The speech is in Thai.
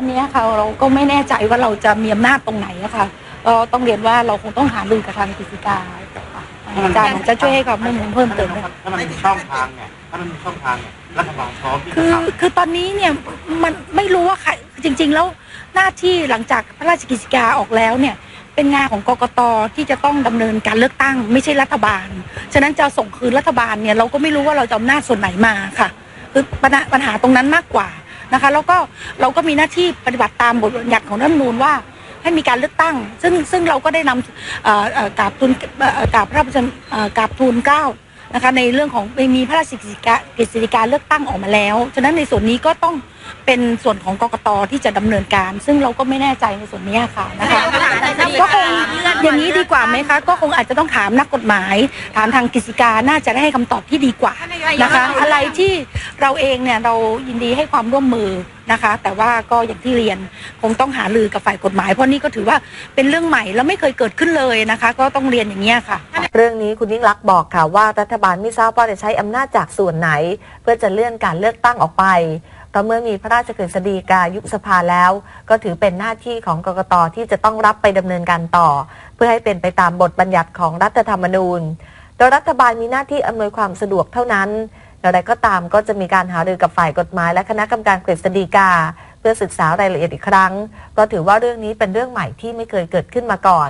อันเนี้ยค่ะเราก็ไม่แน่ใจว่าเราจะมีอำนาจตรงไหนอะค่ะก็ต้องเรียนว่าเราคงต้องหารือกับทางกฤษฎีกาอาจารย์จะช่วยให้ความร่วมมือเพิ่มเติมได้ถ้ามันมีช่องทางเนี่ยถ้ามันมีช่องทางเนี่ยรัฐบาลพร้อมที่จะคือทคือตอนนี้เนี่ยมันไม่รู้ว่าใครจริง ๆ แล้วหน้าที่หลังจากพระราชกฤษฎีการออกแล้วเนี่ย เป็นงานของกกตที่จะต้องดำเนินการเลือกตั้ง ไม่ใช่รัฐบาล ฉะนั้นจะส่งคืนรัฐบาลเนี่ยเราก็ไม่รู้ว่าเราจะเอาอำนาจส่วนไหนมาค่ะ คือปัญหาปัญหาตรงนั้นมากกว่า นะคะแล้วก็เราก็มีหน้าที่ปฏิบัติตามบทบัญญัติของรัฐธรรมนูญว่าให้มีการเลือกตั้ง ซึ่งซึ่งเราก็ได้นำกราบทูลกราบพระราชกราบทูลเก้านะคะในเรื่องของมีพระราชกฤษฎีกากฤษฎีกาเลือกตั้งออกมาแล้ว ฉะนั้นในส่วนนี้ก็ต้องเป็นส่วนของกกตที่จะดำเนินการ ซึ่งเราก็ไม่แน่ใจในส่วนนี้ค่ะนะคะก็คงอย่างนี้ดีกว่าไหมคะ ก็คงอาจจะต้องถามนักกฎหมาย ถามทางกฤษฎีการน่าจะได้ให้คำตอบที่ดีกว่านะคะ อะไรที่ เราเองเนี่ยเรายินดีให้ความร่วมมือนะคะ แต่ว่าก็อย่างที่เรียนคงต้องหารือกับฝ่ายกฎหมาย เพราะนี่ก็ถือว่าเป็นเรื่องใหม่แล้วไม่เคยเกิดขึ้นเลยนะคะ ก็ต้องเรียนอย่างนี้ยค่ะ เรื่องนี้คุณยิ่งรักษณ์บอกค่ะว่ารัฐบาลไม่ทราบว่าจะใช้อำนาจจากส่วนไหน เพื่อจะเลื่อนการเลือกตั้งออกไปเพราะเมื่อมีพระราชกฤษฎีกายุบสภาแล้ว ก็ถือเป็นหน้าที่ของกกตที่จะต้องรับไปดำเนินการต่อ เพื่อให้เป็นไปตามบทบัญญัติของรัฐธรรมนูญโดยรัฐบาลมีหน้าที่อำนวยความสะดวกเท่านั้น อย่างไรก็ตามก็จะมีการหารือกับฝ่ายกฎหมาย และคณะกรรมการกฤษฎีกา เพื่อศึกษารายละเอียดอีกครั้ง เพราะถือว่าเรื่องนี้เป็นเรื่องใหม่ที่ไม่เคยเกิดขึ้นมาก่อน